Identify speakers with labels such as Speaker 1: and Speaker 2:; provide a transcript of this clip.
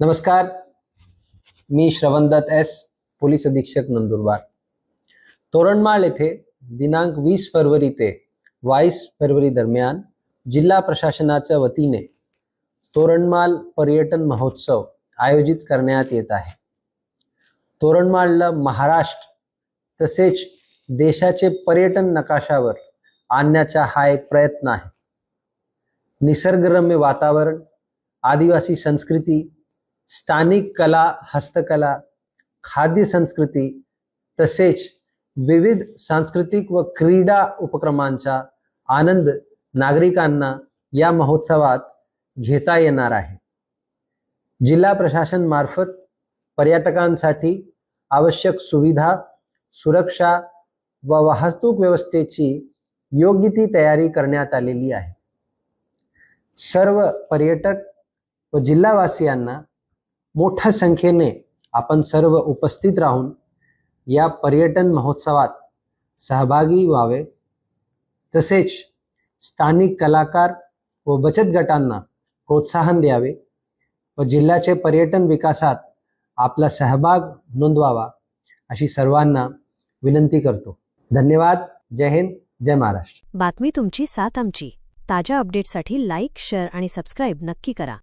Speaker 1: नमस्कार मी श्रवणदत्त S police अधीक्षक नंदुरबार. तोरणमाळ येथे दिनांक वीस फरवरी ते बावीस फरवरी दरम्यान जिल्हा प्रशासनाच्या वतीने तोरणमाल पर्यटन महोत्सव आयोजित करण्यात येत आहे. तोरणमाळला महाराष्ट्र तसेच देशाचे पर्यटन नकाशावर आणण्याचा हा एक प्रयत्न आहे. निसर्गरम्य वातावरण आदिवासी संस्कृती स्थानिक कला हस्तकला खाद्य संस्कृती तसेच विविध सांस्कृतिक व क्रीडा उपक्रमांचा आनंद नागरिकांना या महोत्सवात घेता येणार आहे. जिल्हा प्रशासन मार्फत पर्यटकांसाठी आवश्यक सुविधा सुरक्षा व वाहतूक व्यवस्थेची योग्य ती तयारी करण्यात आलेली आहे. सर्व पर्यटक व जिल्हावासियांना मोठ्या संख्येने आपण सर्व उपस्थित राहून या पर्यटन महोत्सवात सहभागी व्हावे. तसेच स्थानिक कलाकार व बचत गटांना प्रोत्साहन द्यावे व जिल्ह्याचे पर्यटन विकासात आपला सहभाग नोंदवावा अशी सर्वांना विनंती करतो. धन्यवाद. जय हिंद. जय महाराष्ट्र.
Speaker 2: बातमी तुमची साथ आमची. ताज्या अपडेटसाठी लाईक शेअर आणि सबस्क्राईब नक्की करा.